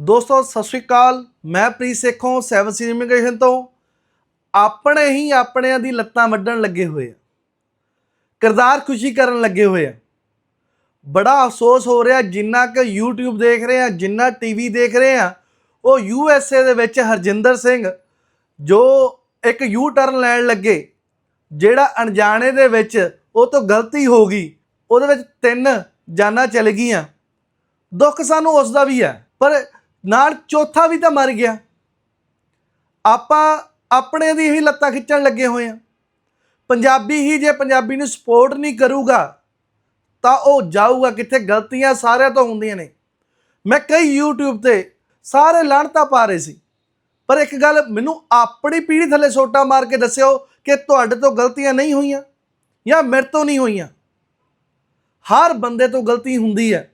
ਦੋਸਤੋ, ਸਤਿ ਸ਼੍ਰੀ ਅਕਾਲ। ਮੈਂ Preet Sekhon, seven C immigration ਤੋਂ। ਆਪਣੇ ਹੀ ਆਪਣਿਆਂ ਦੀ ਲੱਤਾਂ ਵੱਢਣ ਲੱਗੇ ਹੋਏ ਆ। ਕਿਰਦਾਰ ਖੁਸ਼ੀ ਕਰਨ ਲੱਗੇ ਹੋਏ ਆ। ਬੜਾ ਅਫਸੋਸ ਹੋ ਰਿਹਾ, ਜਿੰਨਾ ਕਿ YouTube ਦੇਖ ਰਹੇ ਆ, ਜਿੰਨਾ ਟੀਵੀ ਦੇਖ ਰਹੇ ਆ, ਉਹ USA ਦੇ ਵਿੱਚ ਹਰਜਿੰਦਰ ਸਿੰਘ, ਜੋ ਇੱਕ ਯੂ ਟਰਨ ਲੈਣ ਲੱਗੇ, ਜਿਹੜਾ ਅਣਜਾਣੇ ਦੇ ਵਿੱਚ ਉਹ ਤੋਂ ਗਲਤੀ ਹੋ ਗਈ, ਉਹਦੇ ਵਿੱਚ ਤਿੰਨ ਜਾਨਾਂ ਚਲ ਗਈਆਂ। ਦੁੱਖ ਸਾਨੂੰ ਉਸ ਦਾ ਵੀ ਹੈ, ਪਰ ਨਾਲ ਚੌਥਾ ਵੀ ਤਾਂ ਮਰ ਗਿਆ। ਆਪਾਂ ਆਪਣੇ ਦੀ ਹੀ ਲੱਤਾਂ ਖਿੱਚਣ ਲੱਗੇ ਹੋਏ ਆ ਪੰਜਾਬੀ ਹੀ ਜੇ ਪੰਜਾਬੀ ਨੂੰ ਸਪੋਰਟ ਨਹੀਂ ਕਰੂਗਾ, ਤਾਂ ਉਹ ਜਾਊਗਾ ਕਿੱਥੇ? ਗਲਤੀਆਂ ਸਾਰਿਆਂ ਤੋਂ ਹੁੰਦੀਆਂ ਨੇ। ਮੈਂ ਕਈ YouTube ਤੇ ਸਾਰੇ ਲਾਣਤਾ ਪਾ ਰਹੇ ਸੀ। ਪਰ ਇੱਕ ਗੱਲ ਮੈਨੂੰ ਆਪਣੀ ਪੀੜੀ ਥੱਲੇ ਸੋਟਾ ਮਾਰ ਕੇ ਦੱਸਿਓ ਕਿ ਤੁਹਾਡੇ ਤੋਂ ਗਲਤੀਆਂ ਨਹੀਂ ਹੋਈਆਂ ਜਾਂ ਮੇਰੇ ਤੋਂ ਨਹੀਂ ਹੋਈਆਂ। ਹਰ ਬੰਦੇ ਤੋਂ ਗਲਤੀ ਹੁੰਦੀ ਹੈ।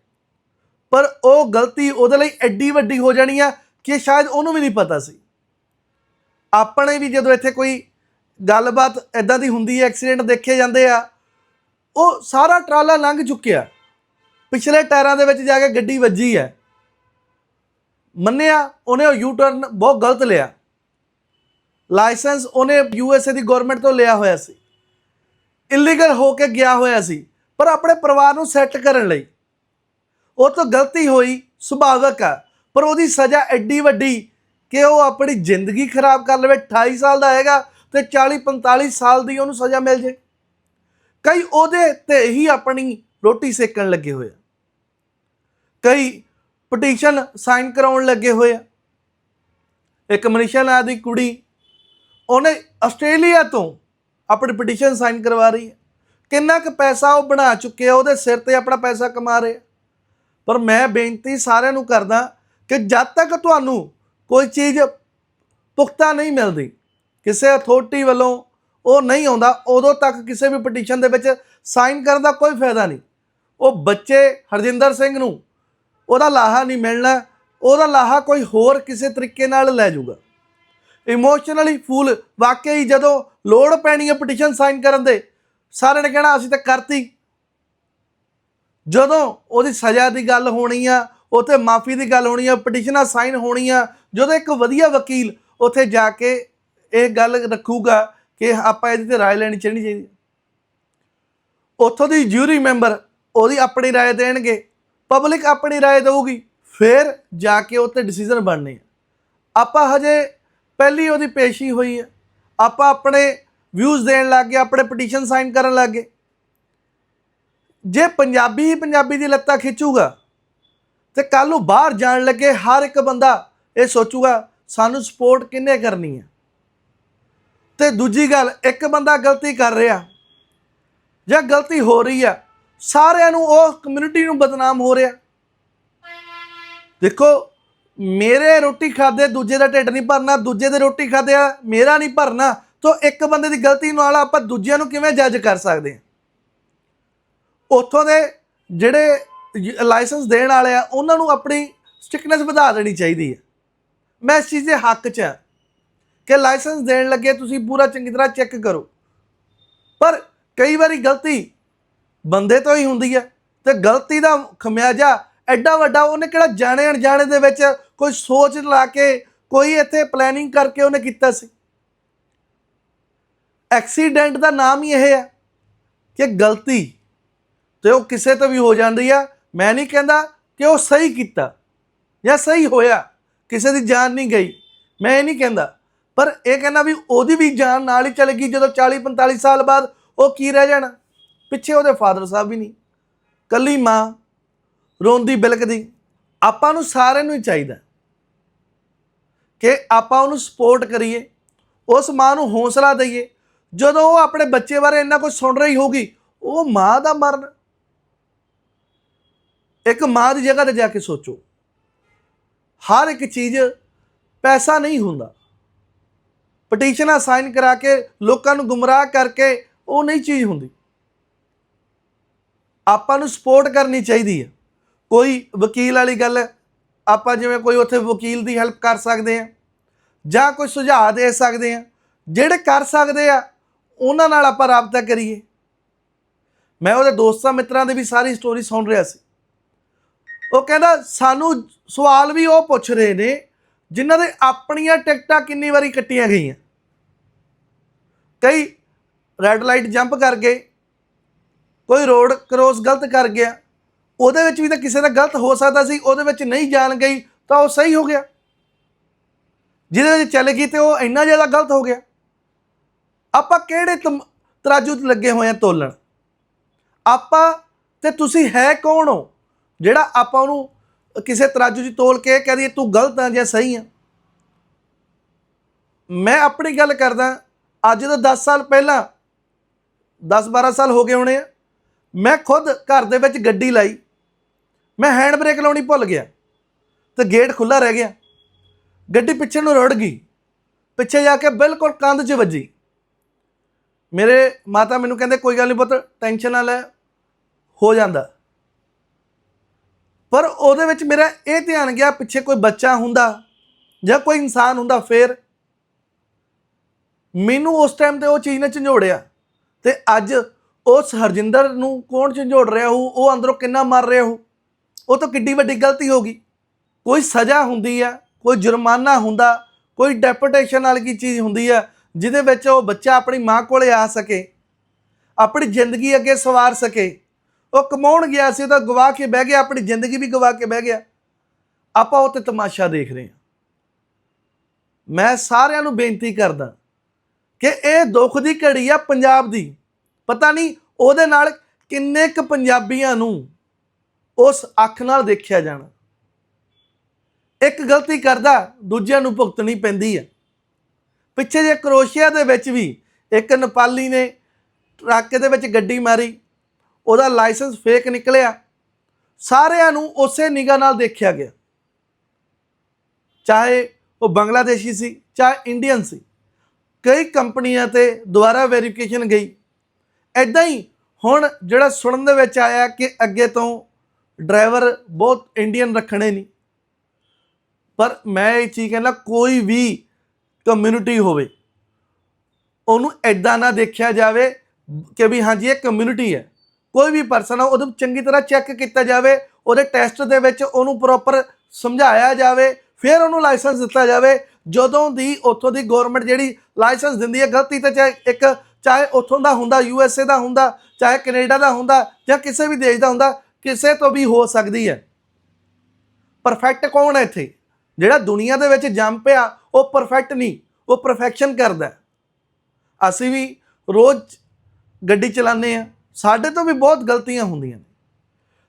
ਪਰ ਉਹ ਗਲਤੀ ਉਹਦੇ ਲਈ ਐਡੀ ਵੱਡੀ ਹੋ ਜਾਣੀ ਆ ਕਿ ਸ਼ਾਇਦ ਉਹਨੂੰ ਵੀ ਨਹੀਂ ਪਤਾ ਸੀ। ਆਪਣੇ ਵੀ ਜਦੋਂ ਇੱਥੇ ਕੋਈ ਗੱਲਬਾਤ ਐਦਾਂ ਦੀ ਹੁੰਦੀ ਹੈ, ਐਕਸੀਡੈਂਟ ਦੇਖੇ ਜਾਂਦੇ ਆ, ਉਹ ਸਾਰਾ ਟਰਾਲਾ ਲੰਘ ਚੁੱਕਿਆ। ਪਿਛਲੇ ਟਾਇਰਾਂ ਦੇ ਵਿੱਚ ਜਾ ਕੇ ਗੱਡੀ ਵੱਜੀ ਹੈ। ਮੰਨਿਆ, ਉਹਨੇ ਉਹ ਯੂ ਟਰਨ ਬਹੁਤ ਗਲਤ ਲਿਆ। ਲਾਇਸੈਂਸ ਉਹਨੇ ਯੂ ਐੱਸ ਏ ਦੀ ਗਵਰਨਮੈਂਟ ਤੋਂ ਲਿਆ ਹੋਇਆ ਸੀ। ਇਲੀਗਲ ਹੋ ਕੇ ਗਿਆ ਹੋਇਆ ਸੀ, ਪਰ ਆਪਣੇ ਪਰਿਵਾਰ ਨੂੰ ਸੈੱਟ ਕਰਨ ਲਈ। ਉਹ ਤੋਂ ਗਲਤੀ ਹੋਈ, ਸੁਭਾਵਕ ਆ। ਪਰ ਉਹਦੀ ਸਜ਼ਾ ਐਡੀ ਵੱਡੀ ਕਿ ਉਹ ਆਪਣੀ ਜ਼ਿੰਦਗੀ ਖਰਾਬ ਕਰ ਲਵੇ 28 ਸਾਲ ਦਾ ਹੈਗਾ ਤੇ 40 45 ਸਾਲ ਦੀ ਉਹਨੂੰ ਸਜ਼ਾ ਮਿਲ ਜੇ। ਕਈ ਉਹਦੇ ਤੇ ਹੀ ਆਪਣੀ ਰੋਟੀ ਸੇਕਣ ਲੱਗੇ ਹੋਏ ਆ। ਕਈ ਪਟੀਸ਼ਨ ਸਾਈਨ ਕਰਾਉਣ ਲੱਗੇ ਹੋਏ ਆ। ਇੱਕ ਮਨੀਸ਼ਾ ਨਾਂ ਦੀ ਕੁੜੀ, ਉਹਨੇ ਆਸਟ੍ਰੇਲੀਆ ਤੋਂ ਆਪਣੀ ਪਟੀਸ਼ਨ ਸਾਈਨ ਕਰਵਾ ਰਹੀ ਹੈ। ਕਿੰਨਾ ਕੁ ਪੈਸਾ ਉਹ ਬਣਾ ਚੁੱਕੇ ਆ, ਉਹਦੇ ਸਿਰ ਤੇ ਆਪਣਾ ਪੈਸਾ ਕਮਾ ਰਹੇ ਆ। ਪਰ ਮੈਂ ਬੇਨਤੀ ਸਾਰਿਆਂ ਨੂੰ ਕਰਦਾ ਕਿ ਜਦ ਤੱਕ ਤੁਹਾਨੂੰ ਕੋਈ ਚੀਜ਼ ਪੁਖਤਾ ਨਹੀਂ ਮਿਲਦੀ, ਕਿਸੇ ਅਥਾਰਟੀ ਵੱਲੋਂ ਉਹ ਨਹੀਂ ਆਉਂਦਾ, ਉਦੋਂ ਤੱਕ ਕਿਸੇ ਵੀ ਪਟੀਸ਼ਨ ਦੇ ਵਿੱਚ ਸਾਈਨ ਕਰਨ ਦਾ ਕੋਈ ਫਾਇਦਾ ਨਹੀਂ। ਉਹ ਬੱਚੇ ਹਰਜਿੰਦਰ ਸਿੰਘ ਨੂੰ ਉਹਦਾ ਲਾਹਾ ਨਹੀਂ ਮਿਲਣਾ, ਉਹਦਾ ਲਾਹਾ ਕੋਈ ਹੋਰ ਕਿਸੇ ਤਰੀਕੇ ਨਾਲ ਲੈ ਜਾਊਗਾ। ਇਮੋਸ਼ਨਲੀ ਫੂਲ ਵਾਕਈ ਜਦੋਂ ਲੋੜ ਪੈਣੀ ਹੈ ਪਟੀਸ਼ਨ ਸਾਈਨ ਕਰਨ ਦੇ, ਸਾਰਿਆਂ ਨੇ ਕਹਿਣਾ, ਅਸੀਂ ਤਾਂ ਕਰਤੀ। ਜਦੋਂ ਉਹਦੀ ਸਜ਼ਾ ਦੀ ਗੱਲ ਹੋਣੀ ਆ, ਉੱਥੇ ਮਾਫੀ ਦੀ ਗੱਲ ਹੋਣੀ ਆ ਪਟੀਸ਼ਨਾਂ ਸਾਈਨ ਹੋਣੀ ਆ, ਜਦੋਂ ਇੱਕ ਵਧੀਆ ਵਕੀਲ ਉੱਥੇ ਜਾ ਕੇ ਇਹ ਗੱਲ ਰੱਖੂਗਾ ਕਿ ਆਪਾਂ ਇਹਦੀ ਤੇ ਰਾਏ ਲੈਣੀ ਚਾਹੀਦੀ ਚਾਹੀਦੀ ਉੱਥੋਂ ਦੀ ਜੂਰੀ ਮੈਂਬਰ ਉਹਦੀ ਆਪਣੀ ਰਾਏ ਦੇਣਗੇ ਪਬਲਿਕ ਆਪਣੀ ਰਾਏ ਦੇਊਗੀ, ਫਿਰ ਜਾ ਕੇ ਉੱਤੇ ਡਿਸੀਜਨ ਬਣਨੇ ਆ। ਆਪਾਂ ਹਜੇ ਪਹਿਲੀ ਉਹਦੀ ਪੇਸ਼ੀ ਹੋਈ ਹੈ ਆਪਾਂ ਆਪਣੇ ਵਿਊਜ਼ ਦੇਣ ਲੱਗ ਗਏ, ਆਪਣੇ ਪਟੀਸ਼ਨ ਸਾਈਨ ਕਰਨ ਲੱਗ ਗਏ। ਜੇ ਪੰਜਾਬੀ ਹੀ ਪੰਜਾਬੀ ਦੀ ਲੱਤਾਂ ਖਿੱਚੂਗਾ ਤੇ ਕੱਲ ਨੂੰ ਬਾਹਰ ਜਾਣ ਲੱਗੇ ਹਰ ਇੱਕ ਬੰਦਾ ਇਹ ਸੋਚੂਗਾ, ਸਾਨੂੰ ਸਪੋਰਟ ਕਿੰਨੇ ਕਰਨੀ ਹੈ ਤੇ ਦੂਜੀ ਗੱਲ, ਇੱਕ ਬੰਦਾ ਗਲਤੀ ਕਰ ਰਿਹਾ ਜਾਂ ਗਲਤੀ ਹੋ ਰਹੀ ਆ, ਸਾਰਿਆਂ ਨੂੰ ਉਹ ਕਮਿਊਨਿਟੀ ਨੂੰ ਬਦਨਾਮ ਹੋ ਰਿਹਾ। ਦੇਖੋ, ਮੇਰੇ ਰੋਟੀ ਖਾਦੇ ਦੂਜੇ ਦਾ ਢਿੱਡ ਨਹੀਂ ਭਰਨਾ, ਦੂਜੇ ਦੇ ਰੋਟੀ ਖਾਦਿਆ ਮੇਰਾ ਨਹੀਂ ਭਰਨਾ, ਤੋਂ ਇੱਕ ਬੰਦੇ ਦੀ ਗਲਤੀ ਨਾਲ ਆਪਾਂ ਦੂਜਿਆਂ ਨੂੰ ਕਿਵੇਂ ਜੱਜ ਕਰ ਸਕਦੇ ਹਾਂ ਉੱਥੋਂ ਦੇ ਜਿਹੜੇ ਲਾਇਸੈਂਸ ਦੇਣ ਵਾਲੇ ਆ, ਉਹਨਾਂ ਨੂੰ ਆਪਣੀ ਸਟ੍ਰਿਕਨੈਸ ਵਧਾ ਦੇਣੀ ਚਾਹੀਦੀ ਹੈ ਮੈਂ ਇਸ ਚੀਜ਼ ਦੇ ਹੱਕ 'ਚ ਹਾਂ ਕਿ ਲਾਇਸੈਂਸ ਦੇਣ ਲੱਗੇ ਤੁਸੀਂ ਪੂਰਾ ਚੰਗੀ ਤਰ੍ਹਾਂ ਚੈੱਕ ਕਰੋ। ਪਰ ਕਈ ਵਾਰੀ ਗਲਤੀ ਬੰਦੇ ਤੋਂ ਹੀ ਹੁੰਦੀ ਹੈ ਤੇ ਗਲਤੀ ਦਾ ਖਮਿਆਜਾ ਐਡਾ ਵੱਡਾ ਉਹਨੇ ਕਿਹੜਾ ਜਾਣੇ ਅਣਜਾਣੇ ਦੇ ਵਿੱਚ ਕੋਈ ਸੋਚ ਲਾ ਕੇ, ਕੋਈ ਇੱਥੇ ਪਲੈਨਿੰਗ ਕਰਕੇ ਉਹਨੇ ਕੀਤਾ ਸੀ। ਐਕਸੀਡੈਂਟ ਦਾ ਨਾਮ ਹੀ ਇਹ ਹੈ ਕਿ ਗਲਤੀ ਤੇ ਉਹ ਕਿਸੇ ਤੋਂ ਵੀ ਹੋ ਜਾਂਦੀ ਆ, ਮੈਂ ਨਹੀਂ ਕਹਿੰਦਾ ਕਿ ਉਹ ਸਹੀ ਕੀਤਾ ਜਾਂ ਸਹੀ ਹੋਇਆ, ਕਿਸੇ ਦੀ ਜਾਨ ਨਹੀਂ ਗਈ, ਮੈਂ ਇਹ ਨਹੀਂ ਕਹਿੰਦਾ। ਪਰ ਇਹ ਕਹਿੰਦਾ ਵੀ ਉਹਦੀ ਵੀ ਜਾਨ ਨਾਲ ਹੀ ਚਲੇ ਗਈ, ਜਦੋਂ 40 45 ਸਾਲ ਬਾਅਦ ਉਹ ਕੀ ਰਹਿ ਜਾਣਾ? ਪਿੱਛੇ ਉਹਦੇ ਫਾਦਰ ਸਾਹਿਬ ਵੀ ਨਹੀਂ। ਕੱਲੀ ਮਾਂ ਰੋਂਦੀ ਬਿਲਕਦੀ, ਆਪਾਂ ਨੂੰ ਸਾਰਿਆਂ ਨੂੰ ਹੀ ਚਾਹੀਦਾ ਕਿ ਆਪਾਂ ਉਹਨੂੰ ਸਪੋਰਟ ਕਰੀਏ, ਉਸ ਮਾਂ ਨੂੰ ਹੌਸਲਾ ਦਈਏ। ਜਦੋਂ ਉਹ ਆਪਣੇ ਬੱਚੇ ਬਾਰੇ ਇੰਨਾ ਕੁਝ ਸੁਣ ਰਹੀ ਹੋਗੀ ਉਹ ਮਾਂ ਦਾ ਮਰਨ ਇੱਕ ਮਾਂ ਦੀ ਜਗ੍ਹਾ ਤੇ ਜਾ ਕੇ ਸੋਚੋ। ਹਰ ਇੱਕ ਚੀਜ਼ ਪੈਸਾ ਨਹੀਂ ਹੁੰਦਾ। ਪਟੀਸ਼ਨਾਂ ਸਾਈਨ ਕਰਾ ਕੇ ਲੋਕਾਂ ਨੂੰ ਗੁੰਮਰਾਹ ਕਰਕੇ ਉਹ ਨਹੀਂ ਚੀਜ਼ ਹੁੰਦੀ। ਆਪਾਂ ਨੂੰ ਸਪੋਰਟ ਕਰਨੀ ਚਾਹੀਦੀ ਹੈ। ਕੋਈ ਵਕੀਲ ਵਾਲੀ ਗੱਲ ਆਪਾਂ ਜਿਵੇਂ ਕੋਈ ਉੱਥੇ ਵਕੀਲ ਦੀ ਹੈਲਪ ਕਰ ਸਕਦੇ ਆ ਜਾਂ ਕੋਈ ਸੁਝਾਅ ਦੇ ਸਕਦੇ ਆ ਜਿਹੜੇ ਕਰ ਸਕਦੇ ਆ, ਉਹਨਾਂ ਨਾਲ ਆਪਾਂ ਰਾਬਤਾ ਕਰੀਏ। ਮੈਂ ਉਹਦੇ ਦੋਸਤਾਂ ਮਿੱਤਰਾਂ ਦੀ ਵੀ ਸਾਰੀ ਸਟੋਰੀ ਸੁਣ ਰਿਹਾ ਸੀ। ਉਹ ਕਹਿੰਦਾ ਸਾਨੂੰ ਸਵਾਲ ਵੀ ਉਹ ਪੁੱਛ ਰਹੇ ਨੇ ਜਿਨ੍ਹਾਂ ਦੇ ਆਪਣੀਆਂ ਟਿਕਟਾਂ ਕਿੰਨੀ ਵਾਰੀ ਕੱਟੀਆਂ ਗਈਆਂ। ਕਈ ਰੈੱਡ ਲਾਈਟ ਜੰਪ ਕਰ ਗਏ, ਕੋਈ ਰੋਡ ਕ੍ਰੋਸ ਗਲਤ ਕਰ ਗਿਆ। ਉਹਦੇ ਵਿੱਚ ਵੀ ਤਾਂ ਕਿਸੇ ਦਾ ਗਲਤ ਹੋ ਸਕਦਾ ਸੀ, ਉਹਦੇ ਵਿੱਚ ਨਹੀਂ ਜਾਣ ਗਈ ਤਾਂ ਉਹ ਸਹੀ ਹੋ ਗਿਆ। ਜਿਹਦੇ ਵਿੱਚ ਚੱਲ ਗਈ ਤੇ ਉਹ ਇੰਨਾ ਜ਼ਿਆਦਾ ਗਲਤ ਹੋ ਗਿਆ। ਆਪਾਂ ਕਿਹੜੇ ਤਮ- ਤਰਾਜੂ 'ਤੇ ਲੱਗੇ ਹੋਏ ਆ ਤੋਲਣ? ਆਪਾਂ ਤੇ ਤੁਸੀਂ ਹੈ ਕੌਣ ਹੋ? ਜਿਹੜਾ ਆਪਾਂ ਉਹਨੂੰ ਕਿਸੇ ਤਰਾਜੂ 'ਚ ਤੋਲ ਕੇ ਕਹਦੇ ਤੂੰ ਗਲਤ ਆ ਜਾਂ ਸਹੀ ਆ। ਮੈਂ ਆਪਣੀ ਗੱਲ ਕਰਦਾ, ਅੱਜ ਤੋਂ 10 ਸਾਲ ਪਹਿਲਾਂ 10 12 ਸਾਲ ਹੋ ਗਏ ਹੋਣੇ ਆ, ਮੈਂ ਖੁਦ ਘਰ ਦੇ ਵਿੱਚ ਗੱਡੀ ਲਾਈ। ਮੈਂ ਹੈਂਡ ਬ੍ਰੇਕ ਲਾਉਣੀ ਭੁੱਲ ਗਿਆ, ਤੇ ਗੇਟ ਖੁੱਲਾ ਰਹਿ ਗਿਆ। ਗੱਡੀ ਪਿੱਛੇ ਨੂੰ ਰੁੜ ਗਈ, ਪਿੱਛੇ ਜਾ ਕੇ ਬਿਲਕੁਲ ਕੰਧ 'ਚ ਵੱਜੀ। ਮੇਰੇ ਮਾਤਾ ਮੈਨੂੰ ਕਹਿੰਦੇ, ਕੋਈ ਗੱਲ ਨਹੀਂ ਪੁੱਤ, ਟੈਨਸ਼ਨ ਨਾ ਲੈ, ਹੋ ਜਾਂਦਾ। ਪਰ ਉਹਦੇ ਵਿੱਚ ਮੇਰਾ ਇਹ ਧਿਆਨ ਗਿਆ, ਪਿੱਛੇ ਕੋਈ ਬੱਚਾ ਹੁੰਦਾ ਜਾਂ ਕੋਈ ਇਨਸਾਨ ਹੁੰਦਾ, ਫੇਰ ਮੈਨੂੰ ਉਸ ਟਾਈਮ ਤੇ ਉਹ ਚੀਜ਼ ਨੇ ਝੰਜੋੜਿਆ ਤੇ ਅੱਜ ਉਸ ਹਰਜਿੰਦਰ ਨੂੰ ਕੌਣ ਝੰਜੋੜ ਰਿਹਾ ਹੋ ਉਹ ਅੰਦਰੋਂ ਕਿੰਨਾ ਮਰ ਰਿਹਾ ਹੋ ਉਹ ਤਾਂ ਕਿੱਡੀ ਵੱਡੀ ਗਲਤੀ ਹੋ ਗਈ। ਕੋਈ ਸਜ਼ਾ ਹੁੰਦੀ ਆ, ਕੋਈ ਜੁਰਮਾਨਾ ਹੁੰਦਾ, ਕੋਈ ਡੈਪੂਟੇਸ਼ਨ ਵਾਲੀ ਚੀਜ਼ ਹੁੰਦੀ ਆ, ਜਿਹਦੇ ਵਿੱਚ ਉਹ ਬੱਚਾ ਆਪਣੀ ਮਾਂ ਕੋਲੇ ਆ ਸਕੇ, ਆਪਣੀ ਜ਼ਿੰਦਗੀ ਅੱਗੇ ਸਵਾਰ ਸਕੇ ਉਹ ਕਮਾਉਣ ਗਿਆ ਸੀ ਉਹ ਤਾਂ ਗਵਾ ਕੇ ਬਹਿ ਗਿਆ, ਆਪਣੀ ਜ਼ਿੰਦਗੀ ਵੀ ਗਵਾ ਕੇ ਬਹਿ ਗਿਆ। ਆਪਾਂ ਉਹ ਤੇ ਤਮਾਸ਼ਾ ਦੇਖ ਰਹੇ ਹਾਂ। ਮੈਂ ਸਾਰਿਆਂ ਨੂੰ ਬੇਨਤੀ ਕਰਦਾ ਕਿ ਇਹ ਦੁੱਖ ਦੀ ਘੜੀ ਆ ਪੰਜਾਬ ਦੀ। ਪਤਾ ਨਹੀਂ ਉਹਦੇ ਨਾਲ ਕਿੰਨੇ ਕੁ ਪੰਜਾਬੀਆਂ ਨੂੰ ਉਸ ਅੱਖ ਨਾਲ ਦੇਖਿਆ ਜਾਣਾ। ਇੱਕ ਗਲਤੀ ਕਰਦਾ, ਦੂਜਿਆਂ ਨੂੰ ਭੁਗਤਣੀ ਪੈਂਦੀ ਹੈ ਪਿੱਛੇ ਜੇ ਕਰੋਸ਼ੀਆ ਦੇ ਵਿੱਚ ਵੀ ਇੱਕ ਨੇਪਾਲੀ ਨੇ ਟਰੱਕ ਦੇ ਵਿੱਚ ਗੱਡੀ ਮਾਰੀ। ਉਹਦਾ ਲਾਇਸੈਂਸ ਫੇਕ ਨਿਕਲਿਆ। ਸਾਰਿਆਂ ਨੂੰ ਉਸੇ ਨਿਗਾਹ ਨਾਲ ਦੇਖਿਆ ਗਿਆ। ਚਾਹੇ ਉਹ ਬੰਗਲਾਦੇਸ਼ੀ ਸੀ, ਚਾਹੇ ਇੰਡੀਅਨ ਸੀ। ਕਈ ਕੰਪਨੀਆਂ ਤੇ ਦੁਬਾਰਾ ਵੈਰੀਫਿਕੇਸ਼ਨ ਗਈ। ਐਦਾਂ ਹੀ ਹੁਣ ਜਿਹੜਾ ਸੁਣਨ ਦੇ ਵਿੱਚ ਆਇਆ ਕਿ ਅੱਗੇ ਤੋਂ ਡਰਾਈਵਰ ਬਹੁਤ ਇੰਡੀਅਨ ਰੱਖਣੇ ਨਹੀਂ। ਪਰ ਮੈਂ ਇਹ ਚੀਜ਼ ਕਹਿੰਦਾ, ਕੋਈ ਵੀ ਕਮਿਊਨਿਟੀ ਹੋਵੇ, ਉਹਨੂੰ ਐਦਾਂ ਨਾ ਦੇਖਿਆ ਜਾਵੇ ਕਿ ਵੀ ਹਾਂਜੀ, ਇਹ ਕਮਿਊਨਿਟੀ ਹੈ। ਕੋਈ ਵੀ ਪਰਸਨ ਆ, ਉਹਨੂੰ ਚੰਗੀ ਤਰ੍ਹਾਂ ਚੈੱਕ ਕੀਤਾ ਜਾਵੇ, ਉਹਦੇ ਟੈਸਟ ਦੇ ਵਿੱਚ ਉਹਨੂੰ ਪ੍ਰੋਪਰ ਸਮਝਾਇਆ ਜਾਵੇ, ਫਿਰ ਉਹਨੂੰ ਲਾਇਸੈਂਸ ਦਿੱਤਾ ਜਾਵੇ, ਜਦੋਂ ਦੀ ਉੱਥੋਂ ਦੀ ਗਵਰਨਮੈਂਟ ਜਿਹੜੀ ਲਾਇਸੈਂਸ ਦਿੰਦੀ ਹੈ, ਗਲਤੀ ਤੇ ਚਾਹੇ ਇੱਕ, ਚਾਹੇ ਉੱਥੋਂ ਦਾ ਹੁੰਦਾ ਯੂ ਐਸ ਏ ਦਾ ਹੁੰਦਾ, ਚਾਹੇ ਕੈਨੇਡਾ ਦਾ ਹੁੰਦਾ, ਜਾਂ ਕਿਸੇ ਵੀ ਦੇਸ਼ ਦਾ ਹੁੰਦਾ, ਕਿਸੇ ਤੋਂ ਵੀ ਹੋ ਸਕਦੀ ਹੈ। ਪਰਫੈਕਟ ਕੌਣ ਹੈ ਇੱਥੇ? ਜਿਹੜਾ ਦੁਨੀਆ ਦੇ ਵਿੱਚ ਜੰਮ ਪਿਆ, ਉਹ ਪਰਫੈਕਟ ਨਹੀਂ, ਉਹ ਪਰਫੈਕਸ਼ਨ ਕਰਦਾ ਅਸੀਂ ਵੀ ਰੋਜ਼ ਗੱਡੀ ਚਲਾਉਂਦੇ ਆ ਸਾਡੇ ਤੋਂ ਵੀ ਬਹੁਤ ਗਲਤੀਆਂ ਹੁੰਦੀਆਂ ਨੇ।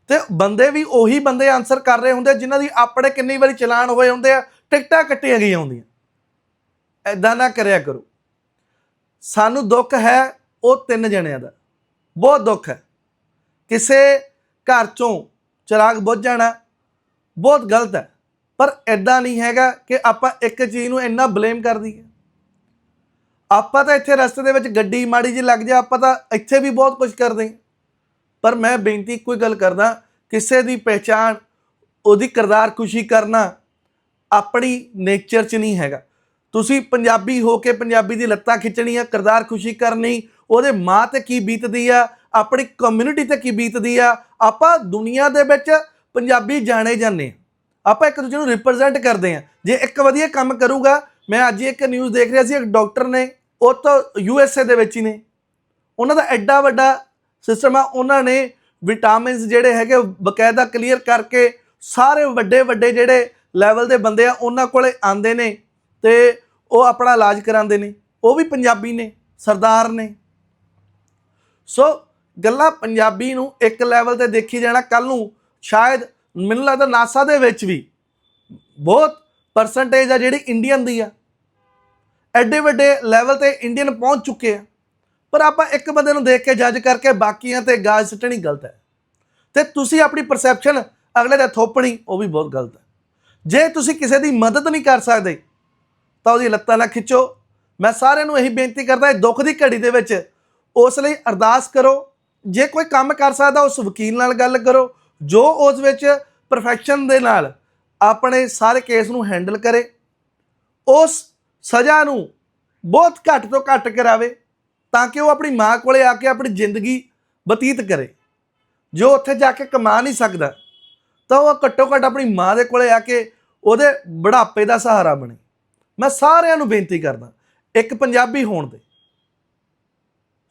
ਤੇ ਬੰਦੇ ਵੀ ਉਹੀ ਬੰਦੇ ਆਨਸਰ ਕਰ ਰਹੇ ਹੁੰਦੇ ਆ, ਜਿਨ੍ਹਾਂ ਦੀ ਆਪਣੇ ਕਿੰਨੀ ਵਾਰੀ ਚਲਾਨ ਹੋਏ ਹੁੰਦੇ ਆ, ਟਿਕਟਾਂ ਕੱਟੀਆਂ ਗਈਆਂ ਹੁੰਦੀਆਂ। ਐਦਾਂ ਨਾ ਕਰਿਆ ਕਰੋ। ਸਾਨੂੰ ਦੁੱਖ ਹੈ ਉਹ ਤਿੰਨ ਜਣਿਆਂ ਦਾ। ਬਹੁਤ ਦੁੱਖ ਹੈ। ਕਿਸੇ ਘਰ ਚੋਂ ਚਿਰਾਗ ਬੁੱਝ ਜਾਣਾ ਬਹੁਤ ਗਲਤ ਹੈ। ਪਰ ਐਦਾਂ ਨਹੀਂ ਹੈਗਾ ਕਿ ਆਪਾਂ ਇੱਕ ਚੀਜ਼ ਨੂੰ ਇੰਨਾ ਬਲੇਮ ਕਰ ਦਈਏ। ਆਪਾਂ ਤਾਂ ਇੱਥੇ ਰਸਤੇ ਦੇ ਵਿੱਚ ਗੱਡੀ ਮਾੜੀ ਜੀ ਲੱਗ ਜਾ, ਆਪਾਂ ਤਾਂ ਇੱਥੇ ਵੀ ਬਹੁਤ ਕੁਝ ਕਰਦੇ ਪਰ ਮੈਂ ਬੇਨਤੀ ਕੋਈ ਗੱਲ ਕਰਦਾ, ਕਿਸੇ ਦੀ ਪਹਿਚਾਣ, ਉਹਦੀ ਕਿਰਦਾਰ ਖੁਸ਼ੀ ਕਰਨਾ ਆਪਣੀ ਨੇਚਰ 'ਚ ਨਹੀਂ ਹੈਗਾ। ਤੁਸੀਂ ਪੰਜਾਬੀ ਹੋ ਕੇ ਪੰਜਾਬੀ ਦੀ ਲੱਤਾਂ ਖਿੱਚਣੀਆਂ ਕਿਰਦਾਰ ਖੁਸ਼ੀ ਕਰਨੀ, ਉਹਦੇ ਮਾਂ ਤੇ ਕੀ ਬੀਤਦੀ ਆ, ਆਪਣੀ ਕਮਿਊਨਿਟੀ ਤੇ ਕੀ ਬੀਤਦੀ ਆ, ਆਪਾਂ ਦੁਨੀਆ ਦੇ ਵਿੱਚ ਪੰਜਾਬੀ ਜਾਣੇ ਜਾਂਦੇ ਹਾਂ। ਆਪਾਂ ਇੱਕ ਦੂਜੇ ਨੂੰ ਰਿਪਰੈਜ਼ੈਂਟ ਕਰਦੇ ਹਾਂ। ਜੇ ਇੱਕ ਵਧੀਆ ਕੰਮ ਕਰੂਗਾ, ਮੈਂ ਅੱਜ ਹੀ ਇੱਕ ਨਿਊਜ਼ ਦੇਖ ਰਿਹਾ ਸੀ, ਇੱਕ ਡਾਕਟਰ ਨੇ ਉਹ ਤਾਂ ਯੂ ਐਸ ਏ ਦੇ ਵਿੱਚ ਹੀ ਨੇ। ਉਹਨਾਂ ਦਾ ਐਡਾ ਵੱਡਾ ਸਿਸਟਮ ਆ, ਉਹਨਾਂ ਨੇ ਵਿਟਾਮਿਨਸ ਜਿਹੜੇ ਹੈਗੇ ਬਕਾਇਦਾ ਕਲੀਅਰ ਕਰਕੇ ਸਾਰੇ ਵੱਡੇ ਵੱਡੇ ਜਿਹੜੇ ਲੈਵਲ ਦੇ ਬੰਦੇ ਆ, ਉਹਨਾਂ ਕੋਲੇ ਆਂਦੇ ਨੇ ਤੇ ਉਹ ਆਪਣਾ ਇਲਾਜ ਕਰਾਉਂਦੇ ਨੇ। ਉਹ ਵੀ ਪੰਜਾਬੀ ਨੇ, ਸਰਦਾਰ ਨੇ। ਸੋ ਗੱਲਾਂ ਪੰਜਾਬੀ ਨੂੰ ਇੱਕ ਲੈਵਲ ਤੇ ਦੇਖੀ ਜਾਣਾ ਕੱਲ ਨੂੰ, ਸ਼ਾਇਦ ਮੈਨੂੰ ਲੱਗਦਾ ਨਾਸਾ ਦੇ ਵਿੱਚ ਵੀ ਬਹੁਤ ਪਰਸੈਂਟੇਜ ਆ ਜਿਹੜੀ ਇੰਡੀਅਨ ਦੀ ਆ। ਐਡੇ ਵੱਡੇ ਲੈਵਲ ਤੇ ਇੰਡੀਅਨ ਪਹੁੰਚ ਚੁੱਕੇ ਆ। ਪਰ ਆਪਾਂ ਇੱਕ ਬੰਦੇ ਨੂੰ ਦੇਖ ਕੇ ਜੱਜ ਕਰਕੇ ਬਾਕੀਆਂ ਤੇ ਗਾਜ ਸਿੱਟਣੀ ਗਲਤ ਹੈ। ਤੇ ਤੁਸੀਂ ਆਪਣੀ ਪਰਸੈਪਸ਼ਨ ਅਗਲੇ ਦਾ ਥੋਪਣੀ ਉਹ ਵੀ ਬਹੁਤ ਗਲਤ ਹੈ। ਜੇ ਤੁਸੀਂ ਕਿਸੇ ਦੀ ਮਦਦ ਨਹੀਂ ਕਰ ਸਕਦੇ, ਤਾਂ ਉਹਦੀ ਲੱਤਾਂ ਨਾ ਖਿੱਚੋ। ਮੈਂ ਸਾਰਿਆਂ ਨੂੰ ਇਹੀ ਬੇਨਤੀ ਕਰਦਾ, ਇਹ ਦੁੱਖ ਦੀ ਘੜੀ ਦੇ ਵਿੱਚ ਉਸ ਲਈ ਅਰਦਾਸ ਕਰੋ। ਜੇ ਕੋਈ ਕੰਮ ਕਰ ਸਕਦਾ, ਉਸ ਵਕੀਲ ਨਾਲ ਗੱਲ ਕਰੋ। ਜੋ ਉਸ ਵਿੱਚ ਪਰਫੈਕਸ਼ਨ ਦੇ ਨਾਲ ਆਪਣੇ ਸਾਰੇ ਕੇਸ ਨੂੰ ਹੈਂਡਲ ਕਰੇ, ਉਸ ਸਜ਼ਾ ਨੂੰ ਬਹੁਤ ਘੱਟ ਤੋਂ ਘੱਟ ਕਰਾਵੇ ਤਾਂ ਕਿ ਉਹ ਆਪਣੀ ਮਾਂ ਕੋਲੇ ਆ ਕੇ ਆਪਣੀ ਜ਼ਿੰਦਗੀ ਬਤੀਤ ਕਰੇ। ਜੋ ਉੱਥੇ ਜਾ ਕੇ ਕਮਾ ਨਹੀਂ ਸਕਦਾ, ਤਾਂ ਉਹ ਘੱਟੋ ਘੱਟ ਆਪਣੀ ਮਾਂ ਦੇ ਕੋਲੇ ਆ ਕੇ ਉਹਦੇ ਬੁਢਾਪੇ ਦਾ ਸਹਾਰਾ ਬਣੇ। ਮੈਂ ਸਾਰਿਆਂ ਨੂੰ ਬੇਨਤੀ ਕਰਦਾ, ਇੱਕ ਪੰਜਾਬੀ ਹੋਣ ਦੇ।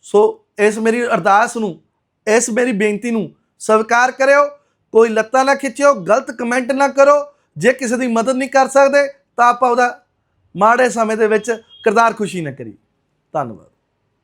ਸੋ ਇਸ ਮੇਰੀ ਅਰਦਾਸ ਨੂੰ, ਇਸ ਮੇਰੀ ਬੇਨਤੀ ਨੂੰ ਸਵੀਕਾਰ ਕਰਿਓ, ਕੋਈ ਲੱਤਾਂ ਨਾ ਖਿੱਚਿਓ, ਗਲਤ ਕਮੈਂਟ ਨਾ ਕਰੋ। ਜੇ ਕਿਸੇ ਦੀ ਮਦਦ ਨਹੀਂ ਕਰ ਸਕਦੇ, ਤਾਂ ਆਪਾਂ ਉਹਦਾ ਮਾੜੇ ਸਮੇਂ ਦੇ ਵਿੱਚ ਕਿਰਦਾਰ ਖੁਸ਼ੀ ਨਾ ਕਰੀ। ਧੰਨਵਾਦ।